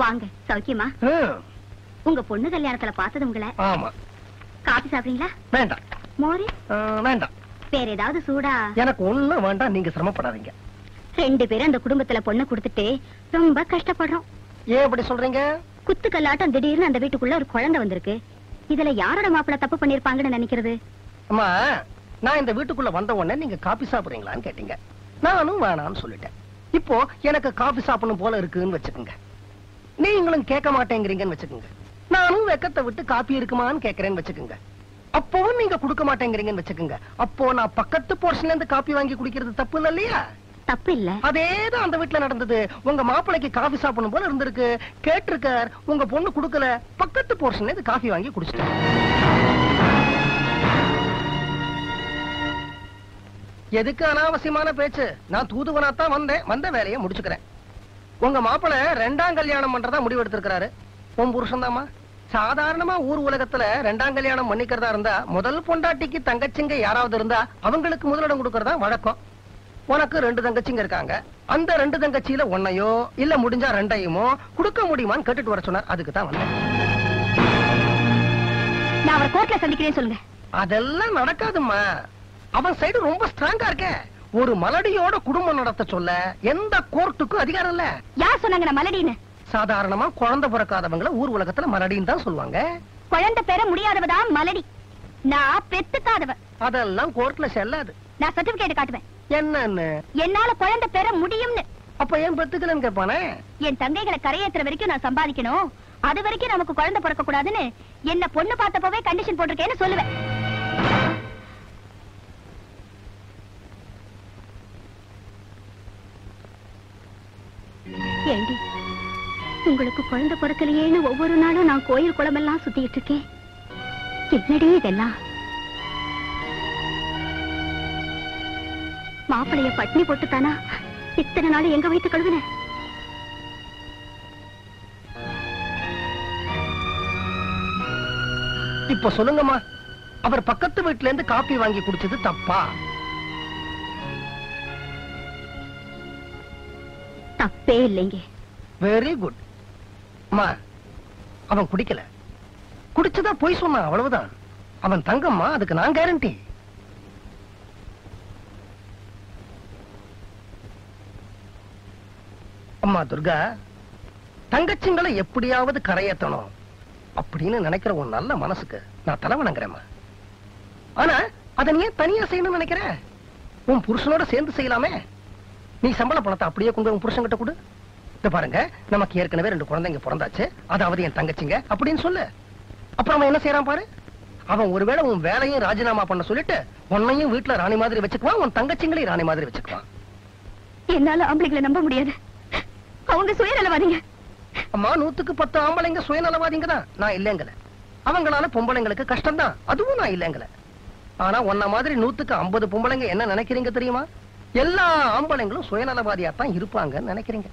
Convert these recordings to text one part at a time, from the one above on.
வாங்க சௌக்கியமா? ம், உங்க பொண்ணு கல்யாணத்துல பார்த்தது உங்களை? ஆமா. காபி சாப்பிடுறீங்களா? வேண்டாம். மோரி? வேண்டாம். வேற ஏதாவது சூடா? எனக்கு ஒண்ணும் வேண்டாம் நீங்க சிரமப்படாதீங்க. ரெண்டு பேரும் அந்த குடும்பத்துல பொண்ணு கொடுத்துட்டு ரொம்ப கஷ்டப்படுறோம். ஏன் இப்படி சொல்றீங்க? குத்து கல்லாட்டம் திடீர்னு அந்த வீட்டுக்குள்ள ஒரு குழந்தை வந்திருக்கு. இதுல யாரோட மாப்பிள்ள தப்பு பண்ணிருப்பாங்கன்னு நினைக்கிறது? அம்மா நான் இந்த வீட்டுக்குள்ள வந்த உடனே நீங்க காபி சாப்பிடுறீங்களான்னு கேட்டீங்க. நானும் வேணாம்னு சொல்லிட்டேன். இப்போ எனக்கு காபி சாப்பிடணும் போல இருக்குன்னு வச்சுக்கோங்க. நீங்களும் கேட்க மாட்டேங்கிறீங்கன்னு வச்சுக்கோங்க. நானும் வெக்கத்தை விட்டு காப்பி இருக்குமான்னு கேக்குறேன்னு வச்சுக்கோங்க. அப்பவும் நீங்க கொடுக்க மாட்டேங்கிறீங்கன்னு வச்சுக்கோங்க. அப்போ நான் பக்கத்து போர்ஷன்ல இருந்து காப்பி வாங்கி குடிக்கிறது தப்பு இல்லை இல்லையா? தப்பு இல்ல. அதேதான் அந்த வீட்டுல நடந்தது. உங்க மாப்பிளைக்கு காபி சாப்பிடணும் போல இருந்திருக்கு. கேட்டிருக்கார். உங்க பொண்ணு குடுக்கல. பக்கத்து போர்ஷன்ல இருந்து காஃபி வாங்கி குடிச்சிட்டார் எதுக்கு அனாவசியமான பேச்சு? நான் தூதுவனா தான் வந்தேன். வந்த வேலையை முடிச்சுக்கிறேன். உங்க மாப்பிளை ரெண்டாம் கல்யாணம் பண்றதா முடிவு எடுத்திருக்கிறாரு. உன் புருஷன் சாதாரணமா ஊர் உலகத்துல ரெண்டாம் கல்யாணம் பண்ணிக்கிறதா இருந்தா முதல் பொண்டாட்டிக்கு தங்கச்சிங்க யாராவது இருந்தா அவங்களுக்கு முதலிடம் கொடுக்கறதா வழக்கம். உனக்கு ரெண்டு தங்கச்சிங்க இருக்காங்க. அந்த ரெண்டு தங்கச்சியில ஒன்னையோ இல்ல முடிஞ்சா ரெண்டையுமோ கொடுக்க முடியுமான்னு கேட்டுட்டு வர சொன்னார். அதுக்கு தான் வந்தேன். நான் அவரை கோர்ட்ல சந்திக்கிறேன்னு சொல்லுங்க. அதெல்லாம் நடக்காதும்மா. அவன் சைடு ரொம்ப ஸ்ட்ராங்கா இருக்க. ஒரு மலடியோட குடும்பம் நடத்த சொல்ல எந்த கோர்ட்டுக்கும் அதிகாரம் இல்ல. யார் சொன்னாங்க நான் மலடின்னு? சாதாரணமா குழந்தை பிறக்காதவங்கள ஊர் உலகத்துல மலடின்னு தான் சொல்லுவாங்க. குழந்தை பெற முடியாதவதான் மலடி. நான் பெத்துக்காதவ அதெல்லாம் கோர்ட்ல செல்லாது. நான் சர்டிபிகேட் காட்டுவேன். என்னன்னு? என்னால குழந்தை பெற முடியும்னு. அப்ப ஏன் பெத்துக்கலன்னு கேட்பானே என் தங்கைகளை கரையேத்துற வரைக்கும் நான் சம்பாதிக்கணும். அது வரைக்கும் நமக்கு குழந்தை பிறக்க கூடாதுன்னு என்ன பொண்ணு பார்த்தப்பவே கண்டிஷன் போட்டிருக்கேன்னு சொல்லுவேன். உங்களுக்கு குழந்தை பிறக்கலையேன்னு ஒவ்வொரு நாளும் நான் கோயில் குளமெல்லாம் சுத்திட்டு இருக்கேன். என்னடி இதெல்லாம்? மாப்பிளைய பட்னி போட்டுத்தானா? இத்தனை நாள் எங்க வைத்து கழுவினேன் இப்ப சொல்லுங்கம்மா. அவர் பக்கத்து வீட்டுல இருந்து காப்பி வாங்கி குடிச்சது தப்பா? தப்பே இல்லைங்க. வெரி குட் அம்மா அவன் குடிக்கல. குடிச்சதா பொய் சொன்னான் அவ்வளவுதான். அவன் தங்கம்மா அதுக்கு நான் கேரண்டி அம்மா துர்கா தங்கச்சிங்களை எப்படியாவது கரையேத்தணும் அப்படின்னு நினைக்கிற உன் நல்ல மனசுக்கு நான் தலை வணங்குறேம்மா. ஆனா அதை நீ ஏன் தனியா செய்யணும்னு நினைக்கிற? உன் புருஷனோட சேர்ந்து செய்யலாமே. நீ சம்பள பணத்தை அப்படியே கொண்டு உன் புருஷன் கிட்ட கொடு. இந்த பாருங்க. நமக்கு ஏற்கனவே ரெண்டு குழந்தைங்க பிறந்தாச்சு. அதாவது என் தங்கச்சிங்க. அப்படின்னு சொல்லு. அப்புறம் அவன் என்ன செய்யறான் பாரு? அவன் ஒருவேளை உன் வேலையும் ராஜினாமா பண்ண சொல்லிட்டு உன்னையும் வீட்டுல ராணி மாதிரி வச்சுக்குவான் உன் தங்கச்சிங்களையும் ராணி மாதிரி வச்சுக்குவான். என்னால ஆம்பளைங்களை நம்ப முடியாது. அவங்க சுயநலவாதிங்க. அம்மா நூத்துக்கு பத்து ஆம்பளைங்க சுயநலவாதிங்க தான். நான் இல்லைங்கல. அவங்களால பொம்பளைங்களுக்கு கஷ்டம் தான் அதுவும் நான் இல்லைங்கல. ஆனா உன்ன மாதிரி நூத்துக்கு ஐம்பது பொம்பளைங்க என்ன நினைக்கிறீங்க தெரியுமா? எல்லா ஆம்பளைங்களும் சுயநலவாதியா தான் இருப்பாங்கன்னு நினைக்கிறீங்க.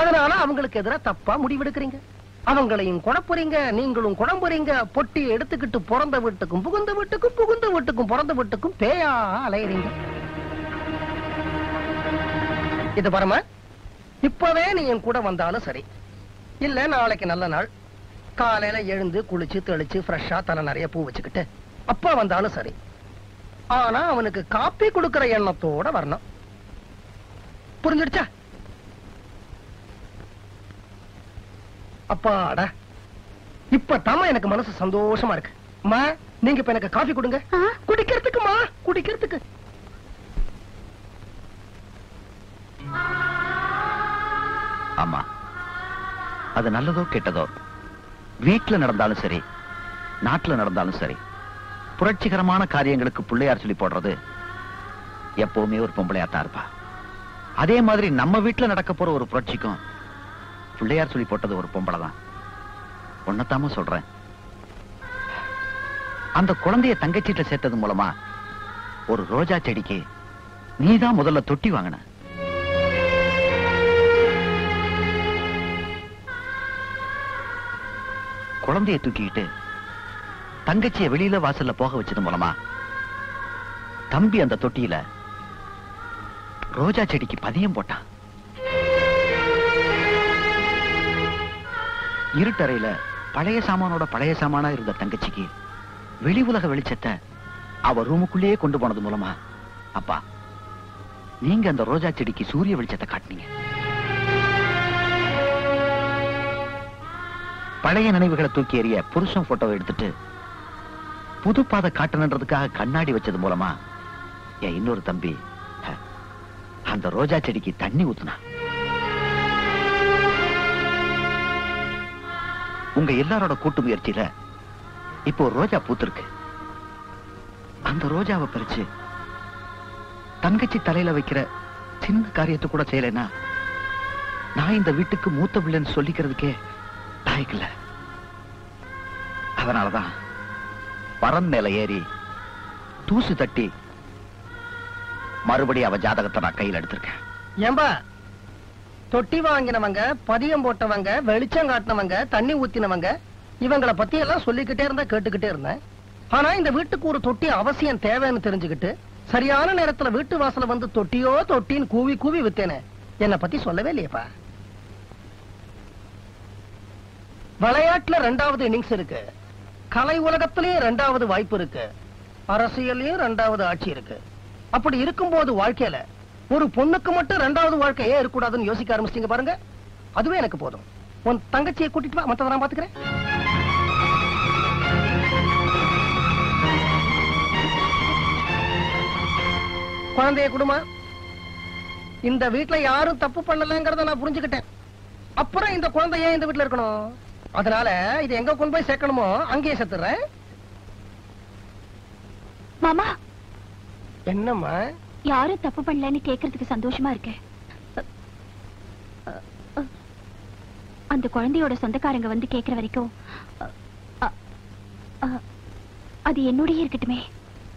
அதனால அவங்களுக்கு எதிரா தப்பா முடிவெடுக்கிறீங்க. அவங்களையும் குழப்புறீங்க நீங்களும் குழம்புறீங்க பொட்டி எடுத்துக்கிட்டு பிறந்த வீட்டுக்கும் புகுந்த வீட்டுக்கும் புகுந்த வீட்டுக்கும் பிறந்த வீட்டுக்கும் பேயா அலையறீங்க. இது பரம இப்பவே நீ என் கூட வந்தாலும் சரி. இல்ல நாளைக்கு நல்ல நாள். காலையில எழுந்து குளிச்சு தெளிச்சு ஃப்ரெஷ்ஷா தலை நிறைய பூ வச்சுக்கிட்டு அப்பா வந்தாலும் சரி. ஆனா அவனுக்கு காப்பி கொடுக்கிற எண்ணத்தோட வரணும். புரிஞ்சிடுச்சா? அப்பாடா. இப்ப தாமா எனக்கு மனசு சந்தோஷமா இருக்கு. அம்மா நீங்க இப்ப எனக்கு காஃபி கொடுங்க? குடிக்கிறதுக்குமா குடிக்கிறதுக்கு ஆமா. அது நல்லதோ கெட்டதோ. வீட்டுல நடந்தாலும் சரி நாட்டுல நடந்தாலும் சரி புரட்சிகரமான காரியங்களுக்கு பிள்ளையார் சொல்லி போடுறது எப்பவுமே ஒரு பொம்பளையா தான் இருப்பா. அதே மாதிரி நம்ம வீட்டுல நடக்க போற ஒரு புரட்சிக்கும் பிள்ளையார் சொல்லி போட்டது ஒரு பொம்பளை தான். ஒன்னத்தாம சொல்றேன். அந்த குழந்தைய தங்கச்சீட்டில் சேர்த்தது மூலமா ஒரு ரோஜா செடிக்கு நீதான் முதல்ல தொட்டி வாங்கின. குழந்தைய தூக்கிக்கிட்டு தங்கச்சிய வெளியில வாசல்ல போக வச்சது மூலமா தம்பி அந்த தொட்டியில ரோஜா செடிக்கு பதியம் போட்டான். இருட்டறையில பழைய சாமானோட பழைய சாமானா இருந்த தங்கச்சிக்கு வெளி உலக வெளிச்சத்தை அவ ரூமுக்குள்ளேயே கொண்டு போனது மூலமா. அப்பா நீங்க அந்த ரோஜா செடிக்கு சூரிய வெளிச்சத்தை காட்டினீங்க. பழைய நினைவுகளை தூக்கி எறிய புருஷன் போட்டோவை எடுத்துட்டு புது பாதை காட்டணுன்றதுக்காக கண்ணாடி வச்சது மூலமா என் இன்னொரு தம்பி ஹ, அந்த ரோஜா செடிக்கு தண்ணி ஊத்துனா. உங்க எல்லாரோட கூட்டு முயற்சியில இப்போ ஒரு ரோஜா பூத்திருக்கு. அந்த ரோஜாவை பறிச்சு தங்கச்சி தலையில வைக்கிற சின்ன காரியத்தை கூட செய்யலைன்னா நான் இந்த வீட்டுக்கு மூத்த பிள்ளைன்னு சொல்லிக்கிறதுக்கே தாய்க்கல அதனாலதான் பரன் மேல ஏறி தூசு தட்டி மறுபடியும் அவ ஜாதகத்தை நான் கையில் எடுத்திருக்கேன். ஏம்பா தொட்டி வாங்கினவங்க பதியம் போட்டவங்க வெளிச்சம் காட்டினவங்க தண்ணி ஊத்தினவங்க இவங்கள பத்தி எல்லாம் சொல்லிக்கிட்டே இருந்தா கேட்டுக்கிட்டே இருந்தேன். ஆனா இந்த வீட்டுக்கு ஒரு தொட்டி அவசியம் தேவைன்னு தெரிஞ்சுக்கிட்டு சரியான நேரத்துல வீட்டு வாசல்ல வந்து தொட்டியோ தொட்டின்னு கூவி கூவி வித்தேனே. என்னை பத்தி சொல்லவே இல்லையப்பா. விளையாட்டுல ரெண்டாவது இன்னிங்ஸ் இருக்கு. கலை உலகத்திலயும் ரெண்டாவது வாய்ப்பு இருக்கு. அரசியலையும் ரெண்டாவது ஆட்சி இருக்கு. அப்படி இருக்கும்போது வாழ்க்கையில ஒரு பொண்ணுக்கு மட்டும் ரெண்டாவது வாழ்க்கை ஏன் இருக்கக்கூடாதுன்னு யோசிக்க ஆரம்பிச்சிட்டீங்க பாருங்க. அதுவே எனக்கு போதும். உன் தங்கச்சியை கூட்டிட்டு வா மத்தத நான் பாத்துக்கிறேன். குழந்தைய குடுமா. இந்த வீட்ல யாரும் தப்பு பண்ணலங்கிறத நான் புரிஞ்சுக்கிட்டேன். அப்புறம் இந்த குழந்தை ஏன் இந்த வீட்ல இருக்கணும்? அதனால இது எங்க கொண்டு போய் சேர்க்கணுமோ அங்கேயே சேர்த்துறேன் மாமா. என்னம்மா? யாரும் தப்பு பண்ணலன்னு கேக்குறதுக்கு சந்தோஷமா அ, அந்த குழந்தையோட சொந்தக்காரங்க வந்து கேக்குற வரைக்கும் அது என்னோடயே இருக்கட்டுமே.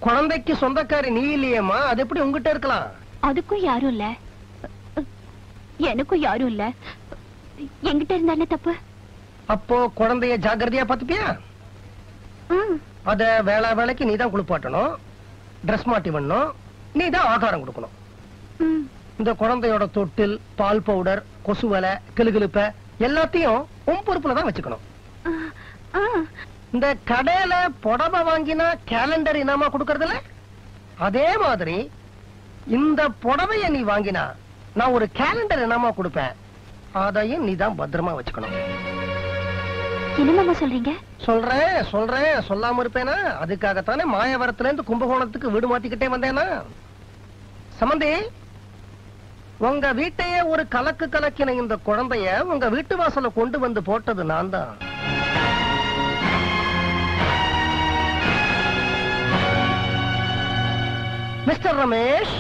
குழந்தைக்கு சொந்தக்காரி நீ இல்லையேம்மா அது எப்படி உங்ககிட்ட இருக்கலாம்? அதுக்கும் யாரும் இல்ல. எனக்கும் யாரும் இல்ல. என்கிட்ட இருந்தா என்ன தப்பு? அப்போ குழந்தைய ஜாக்கிரதையா பாத்துப்பியா அத வேளா வேலைக்கு நீ தான் குளிப்பாட்டணும். ட்ரெஸ் மாட்டி பண்ணணும் நீ தான் ஆகாரம் கொடுக்கணும். இந்த குழந்தையோட தொட்டில் பால் பவுடர் கொசுவலை கிளுகிழுப்ப எல்லாத்தையும் உன் பொறுப்புல தான் வச்சுக்கணும். இந்த கடையில புடவை வாங்கினா கேலண்டர் இனாமா கொடுக்கறதுல? அதே மாதிரி இந்த புடவைய நீ வாங்கினா நான் ஒரு கேலண்டர் இனாமா கொடுப்பேன். அதையும் நீ தான் பத்திரமா வச்சுக்கணும். என்னமா சொல்றீங்க? சொல்றேன் சொல்றேன் சொல்லாம இருப்பேனா? அதுக்காகத்தானே மாயவரத்துல இருந்து கும்பகோணத்துக்கு வீடு மாத்திக்கிட்டே வந்தேனா? சமந்தி உங்க வீட்டையே ஒரு கலக்கு கலக்கின இந்த குழந்தைய உங்க வீட்டு வாசல கொண்டு வந்து போட்டது நான் தான். மிஸ்டர் ரமேஷ்!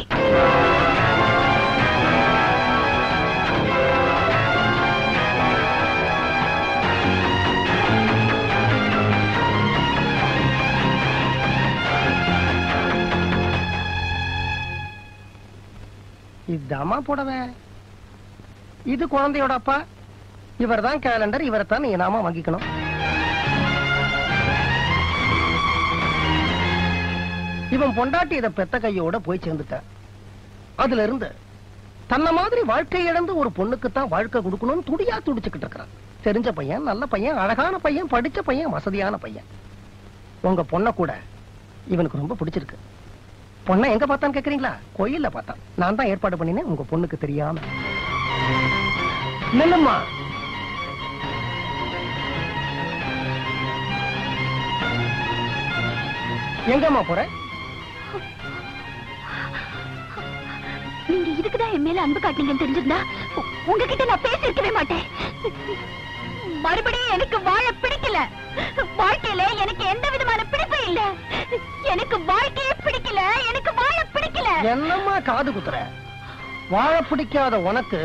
இதாம்மா புடவை. இது குழந்தையோட அப்பா. இவர் தான் கேலண்டர் இவரை தான் நீ நாம வாங்கிக்கணும். இவன் பொண்டாட்டி இத பெத்த கையோட போய் சேர்ந்துட்ட. அதுல இருந்து தன்னை மாதிரி வாழ்க்கை இழந்து ஒரு பொண்ணுக்கு தான் வாழ்க்கை கொடுக்கணும்னு துடியா துடிச்சுக்கிட்டு இருக்கிறான். தெரிஞ்ச பையன் நல்ல பையன் அழகான பையன் படிச்ச பையன் வசதியான பையன். உங்க பொண்ண கூட இவனுக்கு ரொம்ப பிடிச்சிருக்கு. பொண்ணை எங்க பார்த்தான்னு கேக்குறீங்களா? கோயில்ல பார்த்தான். நான் தான் ஏற்பாடு பண்ணினேன். உங்க பொண்ணுக்கு தெரியாம. நில்லும்மா எங்கம்மா போற? நீங்க இதுக்குதான் என் மேல அன்பு காட்டினீங்கன்னு தெரிஞ்சிருந்தா உங்ககிட்ட நான் பேசிருக்கவே மாட்டேன். மறுபடியும் எனக்கு வாழ பிடிக்கல. வாழ்க்கையில எனக்கு எந்த விதமான பிடிப்பும் இல்ல. எனக்கு வாழ்க்கையே பிடிக்கல எனக்கு வாழ பிடிக்கல. என்னம்மா காது குத்துற? வாழ பிடிக்காத உனக்கு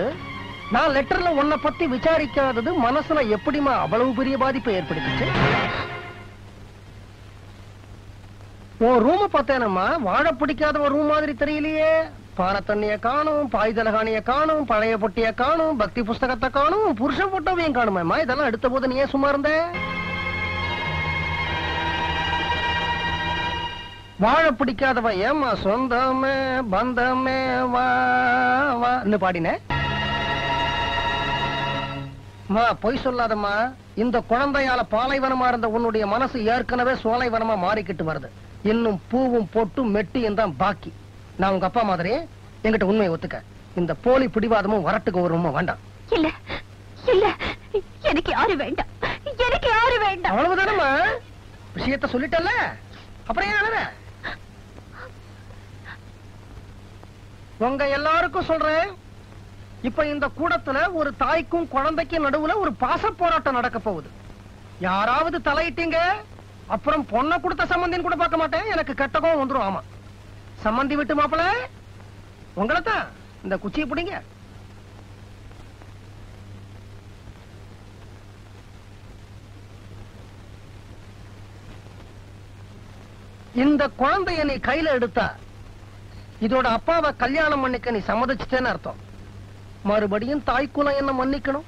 நான் லெட்டர்ல உன்னை பத்தி விசாரிக்காதது மனசுல எப்படிமா அவ்வளவு பெரிய பாதிப்பை ஏற்படுத்துச்சு? உன் ரூம பார்த்தேனம்மா வாழ பிடிக்காத ஒரு ரூம் மாதிரி தெரியலையே. பானை தண்ணிய காணும் பாய் தலகாணிய காணும் பழைய பொட்டிய காணும் பக்தி புஸ்தகத்தை காணும் புருஷன் போட்டோவையும் காணுமேம்மா? இதெல்லாம் எடுத்த போது நீ ஏன் சும்மா இருந்தேன் வாழ பிடிக்காதவ ஏம்மா சொந்தமே பந்தமே வா வான்னு பாடின? அம்மா பொய் சொல்லாதம்மா. இந்த குழந்தையால பாலைவனமா இருந்த உன்னுடைய மனசு ஏற்கனவே சோலைவனமா மாறிக்கிட்டு வருது. இன்னும் பூவும் பொட்டும் மெட்டியும் தான் பாக்கி. நான் உங்க அப்பா மாதிரி என்கிட்ட உண்மையை ஒத்துக்க. இந்த போலி பிடிவாதமும் வரட்டுக்கு ஒரு வேண்டாம். இல்ல இல்ல எனக்கு யாரு வேண்டாம். எனக்கு யாரு வேண்டாம். அவ்வளவுதானம்மா? விஷயத்த சொல்லிட்டல்ல? அப்புறம் ஏன் உங்க எல்லாருக்கும் சொல்றேன். இப்ப இந்த கூடத்துல ஒரு தாய்க்கும் குழந்தைக்கும் நடுவுல ஒரு பாச போராட்டம் நடக்க போகுது. யாராவது தலையிட்டீங்க? அப்புறம் பொண்ணை கொடுத்த சம்பந்தின்னு கூட பார்க்க மாட்டேன். எனக்கு கெட்டகம் வந்துடும் ஆமா. சம்பந்தி விட்டு மாப்பிள உங்களைத்தான். இந்த குச்சியை பிடிங்க. இந்த குழந்தைய நீ கையில எடுத்தா இதோட அப்பாவை கல்யாணம் பண்ணிக்க நீ சம்மதிச்சிட்டேன்னு அர்த்தம். மறுபடியும் தாய்க்குலம் என்ன மன்னிக்கணும்.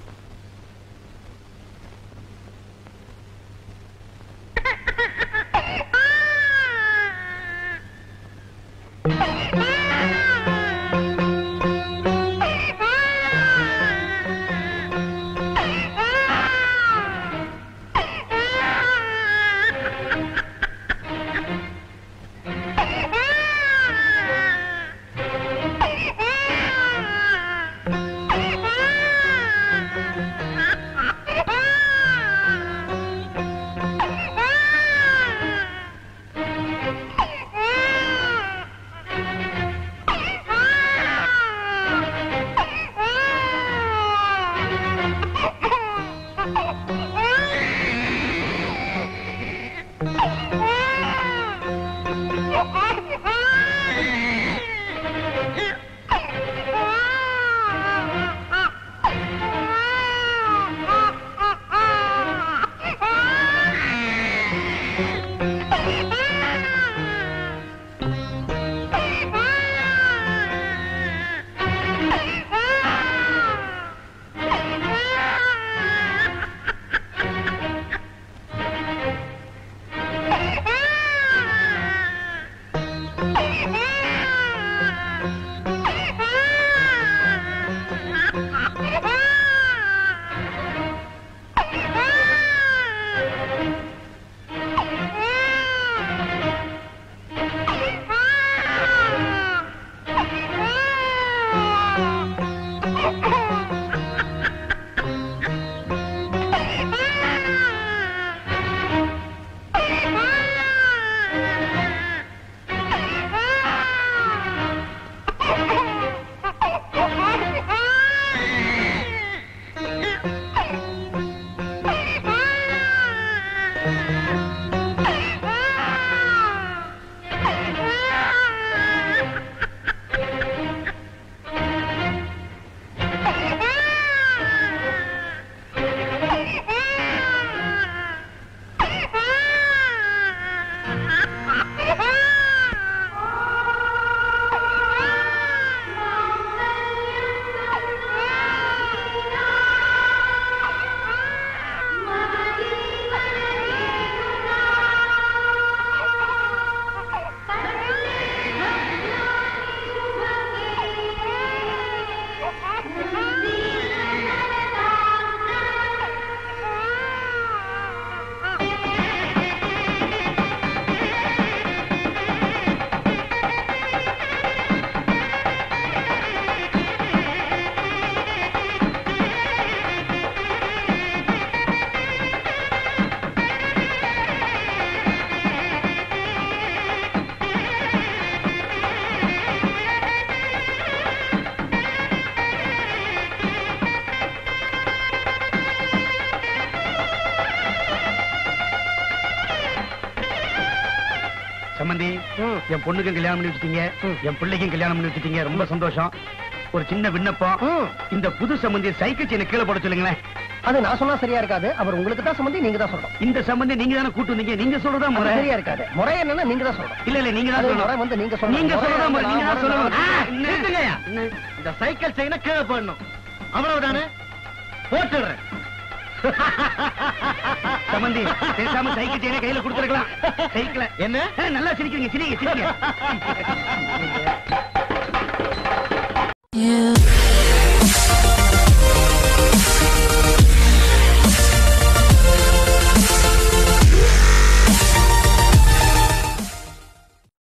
Oh, என் பொண்ணுக்கும் கல்யாணம் பண்ணி வச்சிட்டீங்க. என் பிள்ளைக்கும் கல்யாணம் பண்ணி வச்சிட்டீங்க. ரொம்ப சந்தோஷம். ஒரு சின்ன விண்ணப்பம். இந்த புது சம்பந்தி சைக்கிள் செயினை கீழே போட சொல்லுங்களேன். அது நான் சொன்னா சரியா இருக்காது. அவர் உங்களுக்கு தான் சம்பந்தி நீங்க தான் சொல்லணும். இந்த சம்பந்தி நீங்க தானே கூட்டு வந்தீங்க. நீங்க சொல்றதா முறை? சரியா இருக்காது. முறை என்னன்னா நீங்க தான் சொல்லணும். இல்ல இல்ல நீங்க தான் சொல்லணும். வந்து நீங்க சொல்லணும். நீங்க சொல்றதா முறை? நீங்க தான் சொல்லணும். இந்த சைக்கிள் செயினை கீழே போடணும். அவ்வளவுதானே? போட்டுடுறேன். சம்பந்தி பேசாம சைக்கிள் செயினை கையில கொடுத்துருக்கலாம். சைக்கிள. என்ன? நல்லா சிரிக்கிறீங்க சிரிங்க சிரிங்க. Yeah.